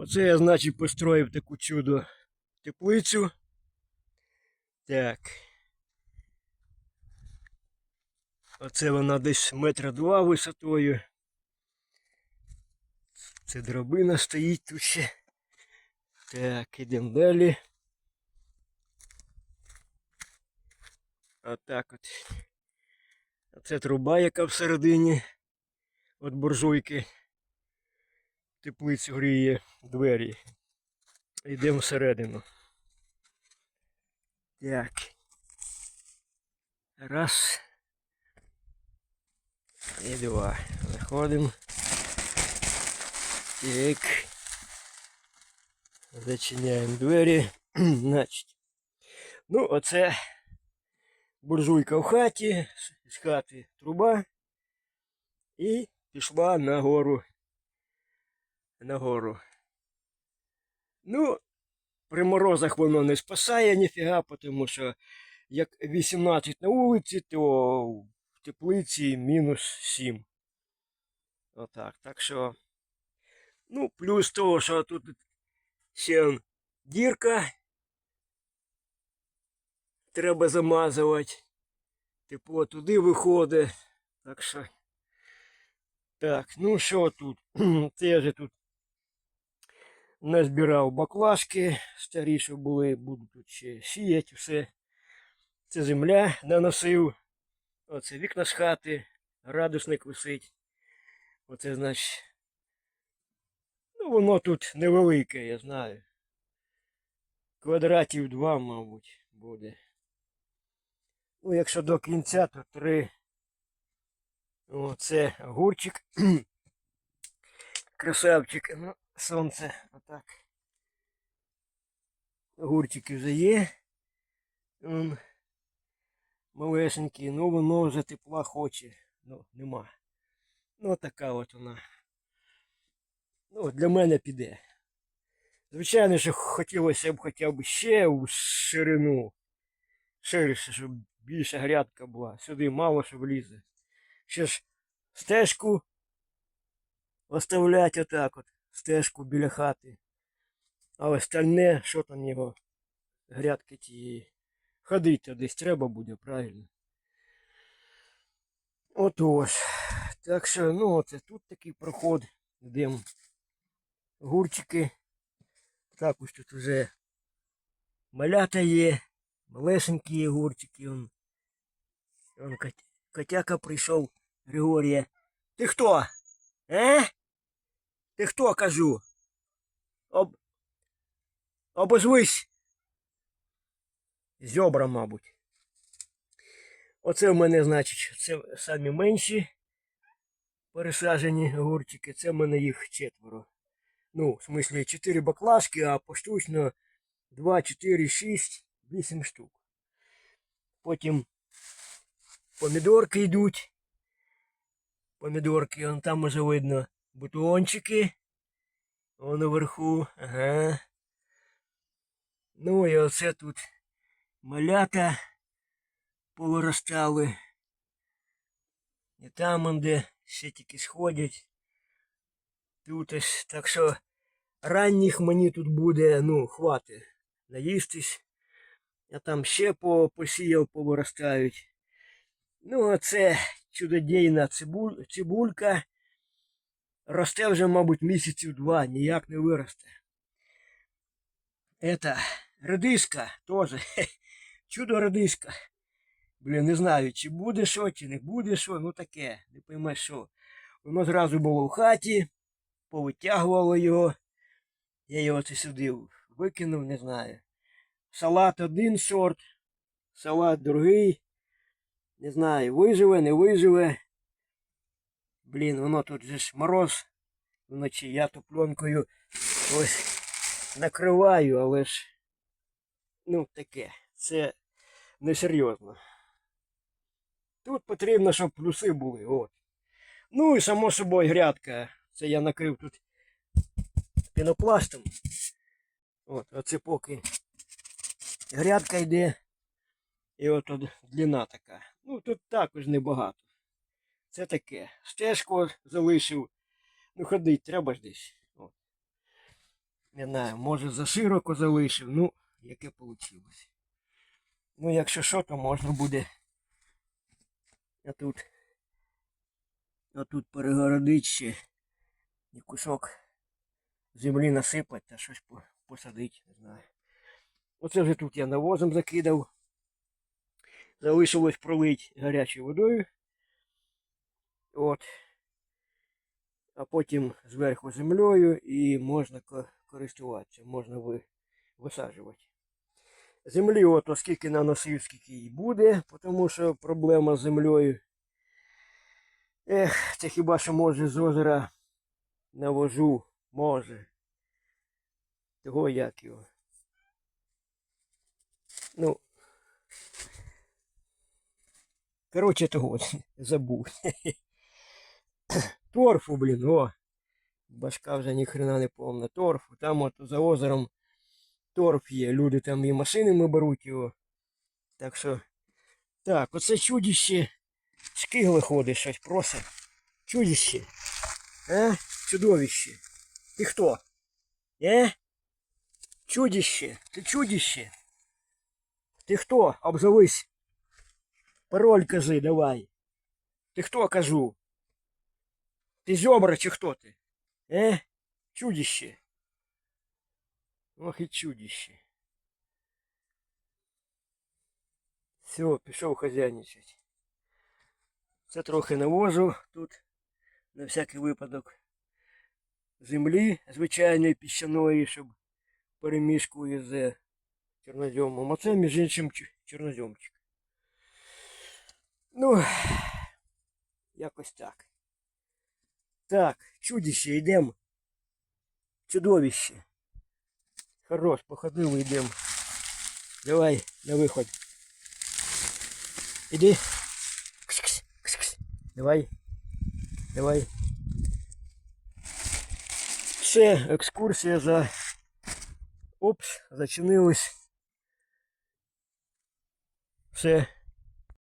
Оце я, значить, построїв таку чудо теплицю. Так. Оце вона десь метра два висотою. Це драбина стоїть тут ще. Так, ідемо далі. Отак от. Оце труба, яка всередині от буржуйки. Теплицю гріє двері. Йдемо всередину. Так. Раз. І два. Заходимо. Так. Зачиняємо двері. Значить. Ну, оце буржуйка в хаті, з хати труба. І пішла нагору. Нагору. Ну, при морозах воно не спасає ніфіга, тому що як 18 на вулиці, то в теплиці мінус 7. Отак. Так що. Ну, плюс того, що тут ще дірка. Треба замазувати. Тепло туди виходить. Так що. Так, ну що тут? Це вже тут назбирав баклажки, старі, що були, буду тут ще сіяти все. Це земля наносив. Оце вікна з хати, градусник висить. Оце значить. Ну, воно тут невелике, я знаю. Квадратів два, мабуть, буде. Ну, якщо до кінця, то три. Оце огурчик. Красавчик. Ну, сонце. Отак. Огурчики вже є. Он малесенький, ну воно вже тепла хоче. Ну, нема. Ну, така от вона. Ну, для мене піде. Звичайно, що хотілося б хоча б ще у ширину. Ширше, щоб більша грядка була. Сюди мало що влізе. Ще ж стежку оставлять отак от. Стежку біля хати. А остальне, що там його грядки тієї. Ходити десь треба буде, правильно. Отож. Так що, ну оце тут такий проход. Йдемо. Гурчики. Так ось тут вже малята є. Малесенькі є гурчики. Он, он котяка прийшов. Григорія. Ти хто? Е? Ти хто кажу? Об... Обозвись. Зьобра, мабуть. Оце в мене, значить, це самі менші пересаджені огурчики. Це в мене їх четверо. Ну, в смислі, 4 баклажки, а поштучно 2, 4, 6, 8 штук. Потім помідорки йдуть. Помідорки, вон там уже видно бутончики. Вон наверху. Ага. Ну і оце тут малята повиростали. І там, де ще тільки сходять. Тут ось, так що ранніх мені тут буде, ну, хватить наїстись. Я там ще по, посіяв, повиростають. Ну, а це чудодійна цибуль, цибулька. Росте вже, мабуть, місяців два, ніяк не виросте. Это редиска теж. Чудо редиска. Блін, не знаю, чи буде що, чи не буде що, ну таке, не поймеш що. Воно зразу було в хаті, повитягувало його. Я його це сюди викинув, не знаю. Салат один сорт, салат другий. Не знаю, виживе, не виживе. Блін, воно тут же ж мороз вночі. Я то пленкою ось накриваю, але ж ну таке. Це несерйозно. Тут потрібно, щоб плюси були. От. Ну і само собою грядка. Це я накрив тут пінопластом. От, оце поки грядка йде. І от от длина така. Ну тут також небагато. Це таке. Стежку залишив. Ну ходить, треба ж десь. От. Не знаю, може за широко залишив, ну, яке вийшло. Ну, якщо що, то можна буде. А тут. А тут перегородить ще і кусок землі насипати та щось по- посадити, не знаю. Оце вже тут я навозом закидав. Залишилось пролить гарячою водою. От. А потім зверху землею і можна користуватися, можна ви, висаджувати. Землі, от оскільки наносив, скільки їй буде, тому що проблема з землею. Ех, це хіба що може з озера навожу, може. Того як його. Ну. Коротше, того забув. Торфу, блін, о. Башка вже ні хрена не повна. Торфу. Там от за озером торф є. Люди там і машинами беруть його. Так що. Так, оце чудіще. Скигле ходить щось просить. Чудіще. А? Чудовище. Ти хто? Е? Чудіще. Ти чудіще. Ти хто? Обзовись. Пароль кажи, давай. Ти хто кажу? Ти зобра чи хто ти? Е? Чудіще. Ох і чудіще. Все, пішов хазяйничать. Це трохи навожу тут, на всякий випадок. Землі звичайної піщаної, щоб перемішку із е, чорноземом. А це, між іншим, ч- чорноземчик. Ну, якось так. Так, чудище, йдемо. Чудовище. Хорош, походили, йдемо. Давай, на виход. Іди. Кс-кс, кс-кс. Давай. Давай. Все, екскурсія за. Опс, зачинилась. Все.